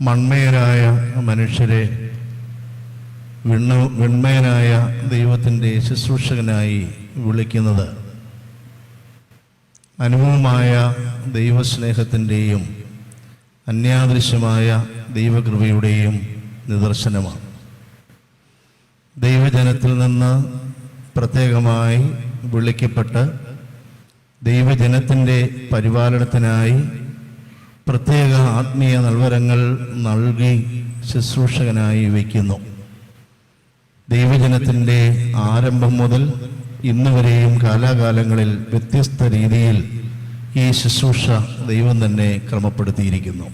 മൺമയരായ മനുഷ്യരെ വിണ്ണ വിൺമയനായ ദൈവത്തിന്റെ ശുശ്രൂഷകനായി വിളിക്കുന്നത് അനുഭവമായ ദൈവസ്നേഹത്തിന്റെയും അന്യാദൃശ്യമായ ദൈവകൃപയുടെയും നിദർശനമാണ്. ദൈവജനത്തിൽ നിന്ന് പ്രത്യേകമായി വിളിക്കപ്പെട്ട് ദൈവജനത്തിന്റെ പരിപാലനത്തിനായി പ്രത്യേക ആത്മീയ നൽവരങ്ങൾ നൽകി ശുശ്രൂഷകനായി വയ്ക്കുന്നു. ദൈവജനത്തിന്റെ ആരംഭം മുതൽ ഇന്നുവരെയും കാലാകാലങ്ങളിൽ വ്യത്യസ്ത രീതിയിൽ ഈ ശുശ്രൂഷ ദൈവം തന്നെ ക്രമപ്പെടുത്തിയിരിക്കുന്നു.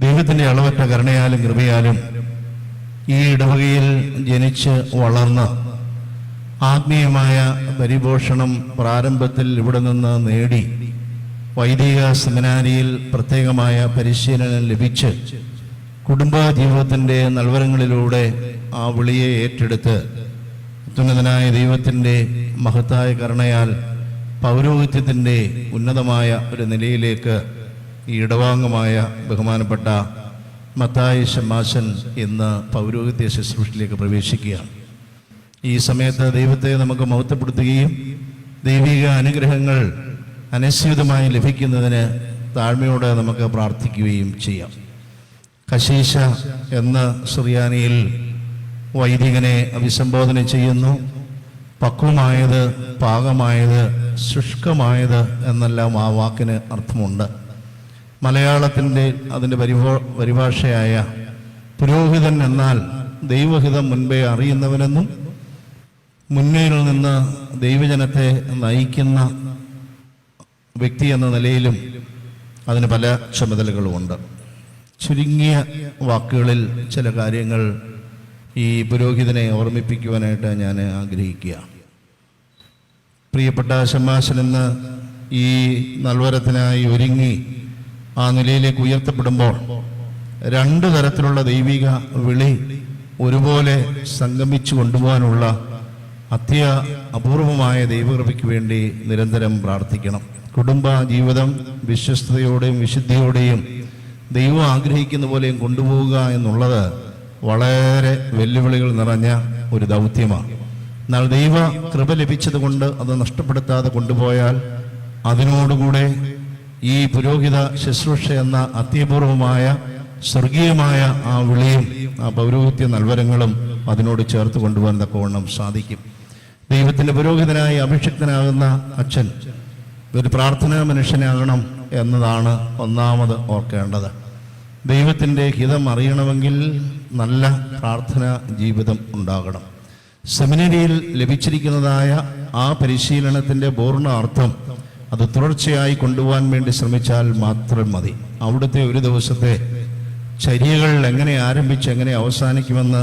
ദൈവത്തിന്റെ അളവറ്റ കരുണയാലും കൃപയാലും ഈ ഇടവകയിൽ ജനിച്ച് വളർന്ന ആത്മീയമായ പരിപോഷണം പ്രാരംഭത്തിൽ ഇവിടെ നിന്ന് നേടി വൈദിക സെമിനാരിയിൽ പ്രത്യേകമായ പരിശീലനം ലഭിച്ച് കുടുംബ ജീവിതത്തിന്റെ നൽവരങ്ങളിലൂടെ ആ വിളിയെ ഏറ്റെടുത്ത് അത്യുന്നതനായ ദൈവത്തിന്റെ മഹത്തായ കരുണയാൽ പൗരോഹിത്യത്തിന്റെ ഉന്നതമായ ഒരു നിലയിലേക്ക് ഈ ഇടവാംഗമായ ബഹുമാനപ്പെട്ട മത്തായി ശമാശൻ ഇന്ന് പൗരോഹിത്യ ശുശ്രൂഷയിലേക്ക് പ്രവേശിക്കുകയാണ്. ഈ സമയത്ത് ദൈവത്തെ നമുക്ക് മഹത്വപ്പെടുത്തുകയും ദൈവിക അനുഗ്രഹങ്ങൾ അനസ്യൂതമായി ലഭിക്കുന്നതിന് താഴ്മയോടെ നമുക്ക് പ്രാർത്ഥിക്കുകയും ചെയ്യാം. കശീശ എന്ന സുറിയാനിയിൽ വൈദികനെ അഭിസംബോധന ചെയ്യുന്നു. പക്വമായത് പാകമായത് ശുഷ്കമായത് എന്നെല്ലാം ആ വാക്കിന് അർത്ഥമുണ്ട്. മലയാളത്തിന്റെ അതിന്റെ പരിഭോ പരിഭാഷയായ പുരോഹിതൻ എന്നാൽ ദൈവഹിതം മുൻപേ അറിയുന്നവനെന്നും മുന്നിൽ നിന്ന് ദൈവജനത്തെ നയിക്കുന്ന വ്യക്തി എന്ന നിലയിലും അതിന് പല ചുമതലകളുമുണ്ട്. ചുരുങ്ങിയ വാക്കുകളിൽ ചില കാര്യങ്ങൾ ഈ പുരോഹിതനെ ഓർമ്മിപ്പിക്കുവാനായിട്ട് ഞാൻ ആഗ്രഹിക്കുക. പ്രിയപ്പെട്ട ശമാശൻ ഈ നൽവരത്തിനായി ഒരുങ്ങി ആ നിലയിലേക്ക് ഉയർത്തപ്പെടുമ്പോൾ രണ്ട് തരത്തിലുള്ള ദൈവിക വിളി ഒരുപോലെ സംഗമിച്ചു കൊണ്ടുപോകാനുള്ള അത്യ അപൂർവമായ ദൈവകൃപയ്ക്ക് വേണ്ടി നിരന്തരം പ്രാർത്ഥിക്കണം. കുടുംബ ജീവിതം വിശ്വസ്തയോടെയും വിശുദ്ധിയോടെയും ദൈവം ആഗ്രഹിക്കുന്ന പോലെയും കൊണ്ടുപോവുക എന്നുള്ളത് വളരെ വെല്ലുവിളികൾ നിറഞ്ഞ ഒരു ദൗത്യമാണ്. എന്നാൽ ദൈവ കൃപ ലഭിച്ചതുകൊണ്ട് അത് നഷ്ടപ്പെടുത്താതെ കൊണ്ടുപോയാൽ അതിനോടുകൂടെ ഈ പുരോഹിത ശുശ്രൂഷ എന്ന അത്യപൂർവമായ സ്വർഗീയമായ ആ വിളിയും ആ പൗരോഹിത്യ നൽവരങ്ങളും അതിനോട് ചേർത്ത് കൊണ്ടുപോകാൻ തക്കവണ്ണം സാധിക്കും. ദൈവത്തിന്റെ പുരോഹിതനായി അഭിഷിക്തനാകുന്ന അച്ഛൻ ഒരു പ്രാർത്ഥനാ മനുഷ്യനാകണം എന്നതാണ് ഒന്നാമത് ഓർക്കേണ്ടത്. ദൈവത്തിന്റെ ഹിതം അറിയണമെങ്കിൽ നല്ല പ്രാർത്ഥനാ ജീവിതം ഉണ്ടാകണം. സെമിനറിയിൽ ലഭിച്ചിരിക്കുന്നതായ ആ പരിശീലനത്തിന്റെ പൂർണ അർത്ഥം അത് തുടർച്ചയായി കൊണ്ടുപോകാൻ വേണ്ടി ശ്രമിച്ചാൽ മാത്രം മതി. അവിടുത്തെ ഒരു ദിവസത്തെ ചര്യകൾ എങ്ങനെ ആരംഭിച്ച് എങ്ങനെ അവസാനിക്കുമെന്ന്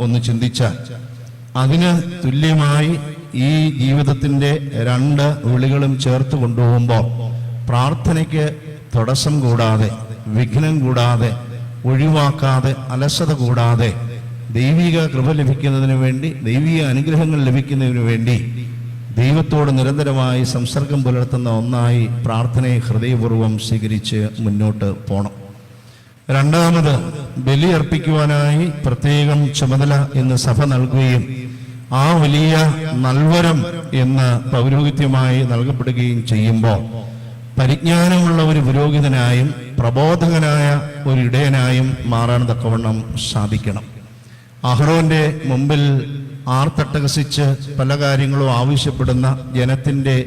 ഒന്ന് ചിന്തിച്ചാൽ അതിന് തുല്യമായി ഈ ജീവിതത്തിന്റെ രണ്ട് വിളികളും ചേർത്ത് കൊണ്ടുപോകുമ്പോൾ പ്രാർത്ഥനയ്ക്ക് തടസ്സം കൂടാതെ വിഘ്നം കൂടാതെ ഒഴിവാക്കാതെ അലസത കൂടാതെ ദൈവിക കൃപ ലഭിക്കുന്നതിന് വേണ്ടി ദൈവിക അനുഗ്രഹങ്ങൾ ലഭിക്കുന്നതിന് വേണ്ടി ദൈവത്തോട് നിരന്തരമായി സംസർഗം പുലർത്തുന്ന ഒന്നായി പ്രാർത്ഥനയെ ഹൃദയപൂർവം സ്വീകരിച്ച് മുന്നോട്ട് പോകണം രണ്ടാമത് ബലിയർപ്പിക്കുവാനായി പ്രത്യേകം ചുമതല എന്ന് സഭ നൽകുകയും ആ വലിയ നൽവരം എന്ന പൗരോഹിത്യമായി നൽകപ്പെടുകയും ചെയ്യുമ്പോൾ പരിജ്ഞാനമുള്ള ഒരു പുരോഹിതനായും പ്രബോധകനായ ഒരു ഇടയനായും മാറാൻ തക്കവണ്ണം സാധിക്കണം. അഹ്റോന്റെ മുമ്പിൽ ആർത്തട്ടഹസിച്ച് പല കാര്യങ്ങളും ആവശ്യപ്പെടുന്ന ജനത്തിന്റെ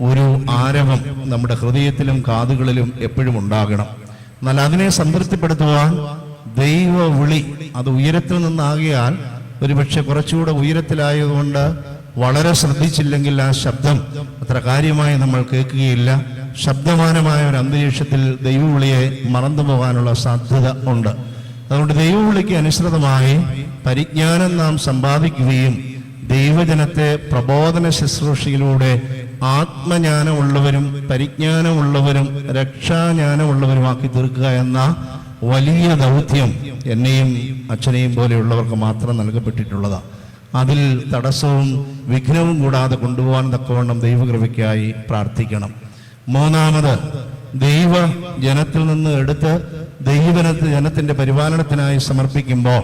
ഒരു ആരവം നമ്മുടെ ഹൃദയത്തിലും കാതുകളിലും എപ്പോഴും ഉണ്ടാകണം. എന്നാൽ അതിനെ സംതൃപ്തിപ്പെടുത്തുവാൻ ദൈവ വിളി അത് ഉയരത്തിൽ നിന്നാകിയാൽ ഒരുപക്ഷെ കുറച്ചുകൂടെ ഉയരത്തിലായതുകൊണ്ട് വളരെ ശ്രദ്ധിച്ചില്ലെങ്കിൽ ആ ശബ്ദം അത്ര കാര്യമായി നമ്മൾ കേൾക്കുകയില്ല. ശബ്ദമാനമായ ഒരു അന്തരീക്ഷത്തിൽ ദൈവവിളിയെ മറന്നു പോകാനുള്ള സാധ്യത ഉണ്ട്. അതുകൊണ്ട് ദൈവവിളിക്ക് അനുസൃതമായി പരിജ്ഞാനം നാം സമ്പാദിക്കുകയും ദൈവജനത്തെ പ്രബോധന ശുശ്രൂഷയിലൂടെ ആത്മജ്ഞാനമുള്ളവരും പരിജ്ഞാനമുള്ളവരും രക്ഷാജ്ഞാനമുള്ളവരുമാക്കി തീർക്കുക എന്ന വലിയ ദൗത്യം എന്നെയും അച്ഛനെയും പോലെയുള്ളവർക്ക് മാത്രം നൽകപ്പെട്ടിട്ടുള്ളതാണ് അതിൽ തടസ്സവും വിഘ്നവും കൂടാതെ കൊണ്ടുപോകാൻ തക്കവണ്ണം ദൈവകൃപയ്ക്കായി പ്രാർത്ഥിക്കണം. മൂന്നാമത് ദൈവ ജനത്തിൽ നിന്ന് എടുത്ത് ദൈവന ജനത്തിന്റെ പരിപാലനത്തിനായി സമർപ്പിക്കുമ്പോൾ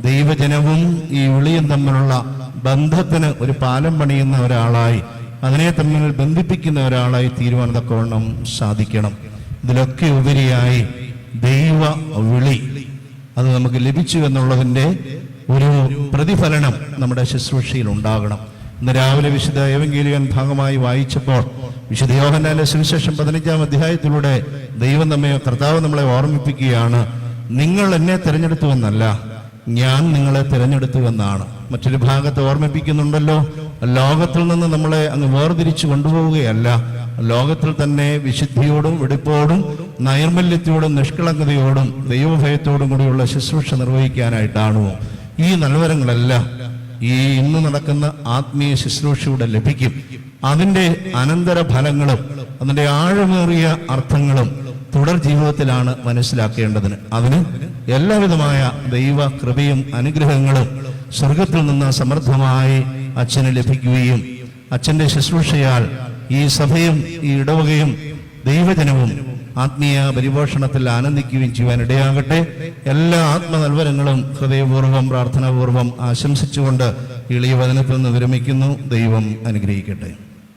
ദൈവജനവും ഈ വിളിയും തമ്മിലുള്ള ബന്ധത്തിന് ഒരു പാലം പണിയുന്ന ഒരാളായി അതിനെ തമ്മിൽ ബന്ധിപ്പിക്കുന്ന ഒരാളായി തീരുവാൻ സാധിക്കണം. ഇതിലൊക്കെ ഉപരിയായി ദൈവ വിളി. അത് നമുക്ക് ലഭിച്ചു എന്നുള്ളതിന്റെ ഒരു പ്രതിഫലനം നമ്മുടെ ശുശ്രൂഷയിൽ ഉണ്ടാകണം. ഇന്ന് രാവിലെ വിശുദ്ധ ഏവങ്കേലിയൻ ഭാഗമായി വായിച്ചപ്പോൾ വിശുദ്ധ യോഹനാലെ സുവിശേഷം പതിനഞ്ചാം അധ്യായത്തിലൂടെ ദൈവം നമ്മെ കർത്താവ് നമ്മളെ ഓർമ്മിപ്പിക്കുകയാണ്. നിങ്ങൾ എന്നെ തിരഞ്ഞെടുത്തുവെന്നല്ല ഞാൻ നിങ്ങളെ തിരഞ്ഞെടുത്തുവെന്നാണ് മറ്റൊരു ഭാഗത്ത് ഓർമ്മിപ്പിക്കുന്നുണ്ടല്ലോ ലോകത്തിൽ നിന്ന് നമ്മളെ അങ്ങ് വേർതിരിച്ചു കൊണ്ടുപോവുകയല്ല. ലോകത്തിൽ തന്നെ വിശുദ്ധിയോടും വെടിപ്പോടും നൈർമല്യത്തോടും നിഷ്കളങ്കതയോടും ദൈവഭയത്തോടും കൂടിയുള്ള ശുശ്രൂഷ നിർവഹിക്കാനായിട്ടാണോ ഈ നൽവരങ്ങളെല്ലാം ഈ ഇന്ന് നടക്കുന്ന ആത്മീയ ശുശ്രൂഷയുടെ ലഭിക്കും. അതിന്റെ അനന്തര ഫലങ്ങളും അതിന്റെ ആഴമേറിയ അർത്ഥങ്ങളും തുടർ ജീവിതത്തിലാണ് മനസ്സിലാക്കേണ്ടതിന്. അതിന് എല്ലാവിധമായ ദൈവ കൃപയും അനുഗ്രഹങ്ങളും സ്വർഗത്തിൽ നിന്ന് സമൃദ്ധമായി അച്ഛന് ലഭിക്കുകയും അച്ഛന്റെ ശുശ്രൂഷയാൽ ഈ സഭയും ഈ ഇടവകയും ദൈവജനവും ആത്മീയ പരിപോഷണത്തിൽ ആനന്ദിക്കുകയും ചെയ്യുവാൻ ഇടയാകട്ടെ എല്ലാ ആത്മനൽവരങ്ങളും ഹൃദയപൂർവം പ്രാർത്ഥനാപൂർവം ആശംസിച്ചുകൊണ്ട് എളിയ വചനത്തിൽ നിന്ന് വിരമിക്കുന്നു. ദൈവം അനുഗ്രഹിക്കട്ടെ.